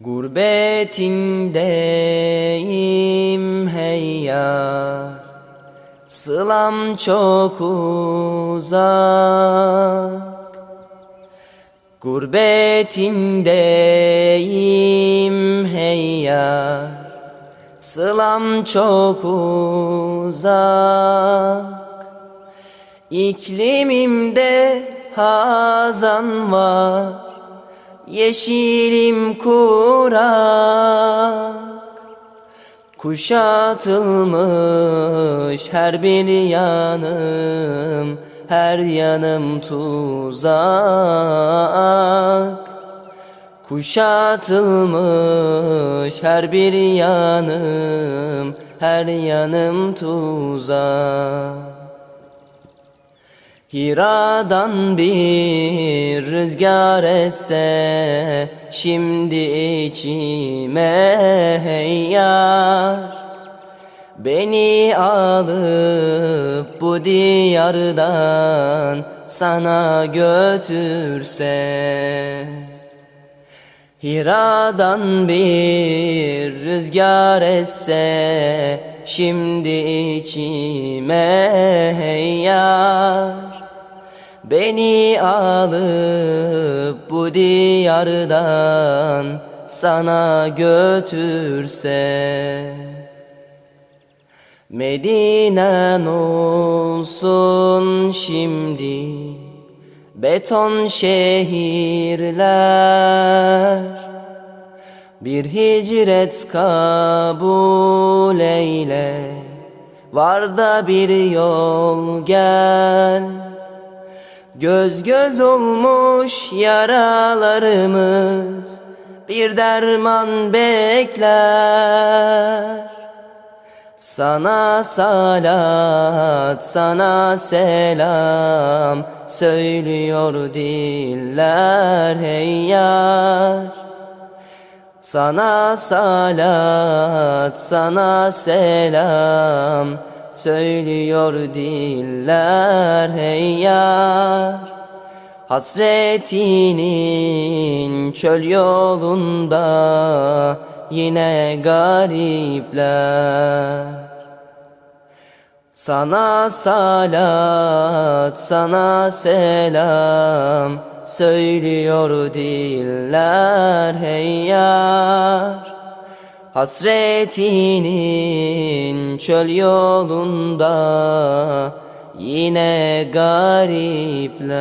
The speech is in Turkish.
Gurbetindeyim hey yar Sılam çok uzak. Gurbetindeyim hey yar Sılam çok uzak. İklimimde hazan var Yeşilim kurak Kuşatılmış her bir yanım Her yanım tuzak. Kuşatılmış her bir yanım Her yanım tuzak Hira'dan bir rüzgar esse Şimdi içime hey yar. Beni alıp bu diyardan sana götürse Hira'dan bir rüzgar esse Şimdi içime hey yar Beni alıp bu diyardan sana götürse Medinen olsun şimdi Beton şehirler. Bir hicret kabul eyle Var da bir yol gel Göz göz olmuş yaralarımız Bir derman bekler. Sana salat, sana selam Söylüyor diller hey yar. Sana salat, sana selam Söylüyor diller hey yar. Hasretinin çöl yolunda yine garipler. Sana salat, sana selam Söylüyor diller hey yar Hasretinin çöl yolunda Yine garipler